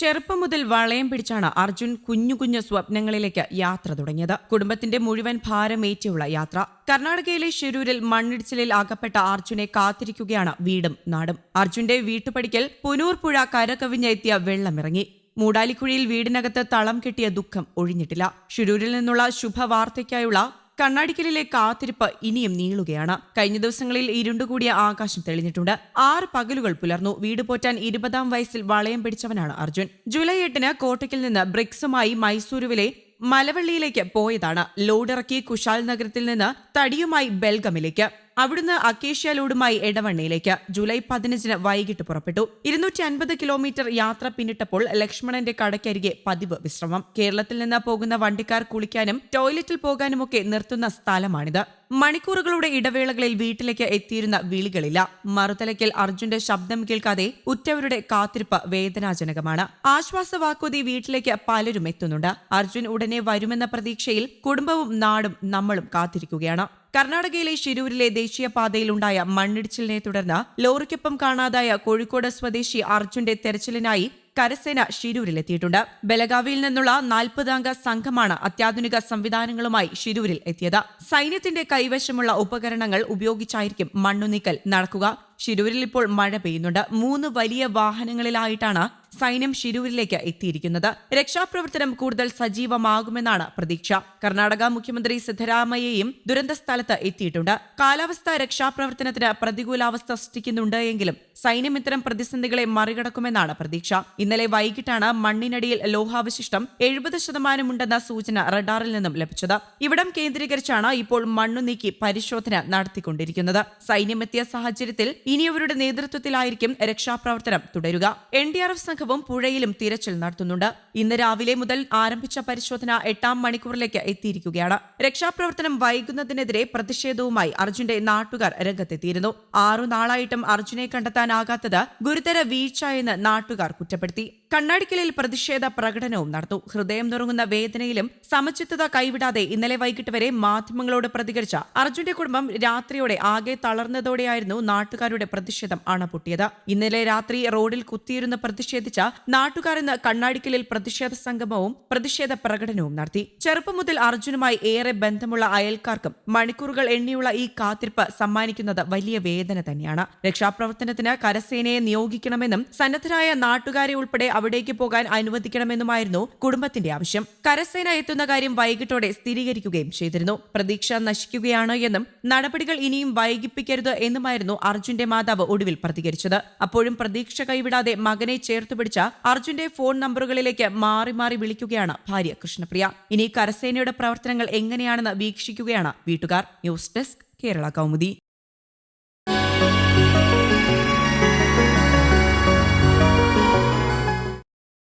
ചെറുപ്പം മുതൽ വളയം പിടിച്ചാണ് അർജുൻ കുഞ്ഞു കുഞ്ഞു സ്വപ്നങ്ങളിലേക്ക് യാത്ര തുടങ്ങിയത്. കുടുംബത്തിന്റെ മുഴുവൻ ഭാരമേറ്റിയുള്ള യാത്ര. കർണാടകയിലെ ഷിരൂരിൽ മണ്ണിടിച്ചിലിൽ അകപ്പെട്ട അർജുനെ കാത്തിരിക്കുകയാണ് വീടും നാടും. അർജുന്റെ വീട്ടുപടിക്കൽ പുനൂർ പുഴ കരകവിഞ്ഞെത്തിയ വെള്ളമിറങ്ങി. മൂടാലിക്കുഴിയിൽ വീടിനകത്ത് തളം കെട്ടിയ ദുഃഖം ഒഴിഞ്ഞിട്ടില്ല. ഷിരൂരിൽ നിന്നുള്ള ശുഭവാർത്തയ്ക്കായുള്ള കണ്ണാടിക്കലിലെ കാത്തിരിപ്പ് ഇനിയും നീളുകയാണ്. കഴിഞ്ഞ ദിവസങ്ങളിൽ ഇരുണ്ടുകൂടിയ ആകാശം തെളിഞ്ഞിട്ടുണ്ട്. ആറ് പകലുകൾ പുലർന്നു. വീട് പോറ്റാൻ ഇരുപതാം വയസ്സിൽ വളയം പിടിച്ചവനാണ് അർജുൻ. ജൂലൈ എട്ടിന് കോട്ടയ്ക്കിൽ നിന്ന് ബ്രിക്സുമായി മൈസൂരുവിലെ മലവള്ളിയിലേക്ക് പോയതാണ്. ലോഡിറക്കി കുശാൽ നഗരത്തിൽ നിന്ന് തടിയുമായി ബെൽഗമിലേക്ക്. അവിടുന്ന് അക്കേഷ്യ ലോഡുമായി എടവണ്ണയിലേക്ക്. ജൂലൈ പതിനഞ്ചിന് വൈകിട്ട് പുറപ്പെട്ടു. ഇരുന്നൂറ്റി അൻപത് കിലോമീറ്റർ യാത്ര പിന്നിട്ടപ്പോൾ ലക്ഷ്മണന്റെ കടയ്ക്കരികെ പതിവ് വിശ്രമം. കേരളത്തിൽ നിന്ന് പോകുന്ന വണ്ടിക്കാർ കുളിക്കാനും ടോയ്ലറ്റിൽ പോകാനുമൊക്കെ നിർത്തുന്ന സ്ഥലമാണിത്. മണിക്കൂറുകളുടെ ഇടവേളകളിൽ വീട്ടിലേക്ക് എത്തിയിരുന്ന വിളികളില്ല. മറുതലയ്ക്കൽ അർജുന്റെ ശബ്ദം കേൾക്കാതെ ഉറ്റവരുടെ കാത്തിരിപ്പ് വേദനാജനകമാണ്. ആശ്വാസവാക്കുതി വീട്ടിലേക്ക് പലരും എത്തുന്നുണ്ട്. അർജുൻ ഉടനെ വരുമെന്ന പ്രതീക്ഷയിൽ കുടുംബവും നാടും നമ്മളും കാത്തിരിക്കുകയാണ്. കർണാടകയിലെ ഷിരൂരിലെ ദേശീയപാതയിലുണ്ടായ മണ്ണിടിച്ചിലിനെ തുടർന്ന് ലോറിക്കൊപ്പം കാണാതായ കോഴിക്കോട് സ്വദേശി അർജുന്റെ തെരച്ചിലിനായി കരസേന ഷിരൂരിലെത്തിയിട്ടുണ്ട് ബലഗാവിയിൽ നിന്നുള്ള നാൽപ്പതംഗ സംഘമാണ് അത്യാധുനിക സംവിധാനങ്ങളുമായി ഷിരൂരിൽ എത്തിയത്. സൈന്യത്തിന്റെ കൈവശമുള്ള ഉപകരണങ്ങൾ ഉപയോഗിച്ചായിരിക്കും മണ്ണുനീക്കൽ നടക്കുക. ഷിരൂരിൽ ഇപ്പോൾ മഴ പെയ്യുന്നുണ്ട്. മൂന്ന് വലിയ വാഹനങ്ങളിലായിട്ടാണ് സൈന്യം ഷിരൂരിലേക്ക് എത്തിയിരിക്കുന്നത്. രക്ഷാപ്രവർത്തനം കൂടുതൽ സജീവമാകുമെന്നാണ് പ്രതീക്ഷ. കർണാടക മുഖ്യമന്ത്രി സിദ്ധരാമയ്യയും ദുരന്ത സ്ഥലത്ത് എത്തിയിട്ടുണ്ട്. കാലാവസ്ഥ രക്ഷാപ്രവർത്തനത്തിന് പ്രതികൂലാവസ്ഥ സൃഷ്ടിക്കുന്നുണ്ട് എങ്കിലും സൈന്യം ഇത്തരം പ്രതിസന്ധികളെ മറികടക്കുമെന്നാണ് പ്രതീക്ഷ. ഇന്നലെ വൈകിട്ടാണ് മണ്ണിനടിയിൽ ലോഹാവശിഷ്ടം എഴുപത് ശതമാനമുണ്ടെന്ന സൂചന റഡാറിൽ നിന്നും ലഭിച്ചത്. ഇവിടം കേന്ദ്രീകരിച്ചാണ് ഇപ്പോൾ മണ്ണു നീക്കി പരിശോധന നടത്തിക്കൊണ്ടിരിക്കുന്നത്. സൈന്യമെത്തിയ സാഹചര്യത്തിൽ ഇനിയവരുടെ നേതൃത്വത്തിലായിരിക്കും രക്ഷാപ്രവർത്തനം തുടരുക. എൻ ഡി ആർ എഫ് സംഘവും പുഴയിലും തിരച്ചിൽ നടത്തുന്നുണ്ട്. ഇന്ന് രാവിലെ മുതൽ ആരംഭിച്ച പരിശോധന എട്ടാം മണിക്കൂറിലേക്ക് എത്തിയിരിക്കുകയാണ്. രക്ഷാപ്രവർത്തനം വൈകുന്നതിനെതിരെ പ്രതിഷേധവുമായി അർജുന്റെ നാട്ടുകാർ രംഗത്തെത്തിയിരുന്നു. ആറു നാളായിട്ടും അർജുനെ കണ്ടെത്താനാകാത്തത് ഗുരുതര വീഴ്ച എന്ന് നാട്ടുകാർ കുറ്റപ്പെടുത്തി. കണ്ണാടിക്കലിൽ പ്രതിഷേധ പ്രകടനവും നടന്നു. ഹൃദയം നുറങ്ങുന്ന വേദനയിലും സമചിത്തത കൈവിടാതെ ഇന്നലെ വൈകിട്ട് വരെ മാധ്യമങ്ങളോട് പ്രതികരിച്ച അർജുന്റെ കുടുംബം രാത്രിയോടെ ആകെ തളർന്നതോടെയായിരുന്നു നാട്ടുകാരുടെ പ്രതിഷേധം അണപൊട്ടിയത്. ഇന്നലെ രാത്രി റോഡിൽ കുത്തിയിരുന്ന് പ്രതിഷേധിച്ച നാട്ടുകാർ ഇന്ന് കണ്ണാടിക്കലിൽ പ്രതിഷേധ സംഗമവും പ്രതിഷേധ പ്രകടനവും നടത്തി. ചെറുപ്പം മുതൽ അർജുനുമായി ഏറെ ബന്ധമുള്ള അയൽക്കാർക്കും മണിക്കൂറുകൾ എണ്ണിയുള്ള ഈ കാത്തിരിപ്പ് സമ്മാനിക്കുന്നത് വലിയ വേദന തന്നെയാണ്. രക്ഷാപ്രവർത്തനത്തിന് കരസേനയെ നിയോഗിക്കണമെന്നും സന്നദ്ധരായ നാട്ടുകാരെ ഉൾപ്പെടെ അവിടേക്ക് പോകാൻ അനുവദിക്കണമെന്നുമായിരുന്നു കുടുംബത്തിന്റെ ആവശ്യം. കരസേന എത്തുന്ന കാര്യം വൈകിട്ടോടെ സ്ഥിരീകരിക്കുകയും ചെയ്തിരുന്നു. പ്രതീക്ഷ നശിക്കുകയാണ് എന്നും നടപടികൾ ഇനിയും വൈകിപ്പിക്കരുത് എന്നുമായിരുന്നു അർജുന്റെ മാതാവ് ഒടുവിൽ പ്രതികരിച്ചത്. അപ്പോഴും പ്രതീക്ഷ കൈവിടാതെ മകനെ ചേർത്ത് പിടിച്ച അർജുന്റെ ഫോൺ നമ്പറുകളിലേക്ക് മാറി മാറി വിളിക്കുകയാണ് ഭാര്യ കൃഷ്ണപ്രിയ. ഇനി കരസേനയുടെ പ്രവർത്തനങ്ങൾ എങ്ങനെയാണെന്ന് വീക്ഷിക്കുകയാണ് വീട്ടുകാർ. News desk Kerala Kaumudi.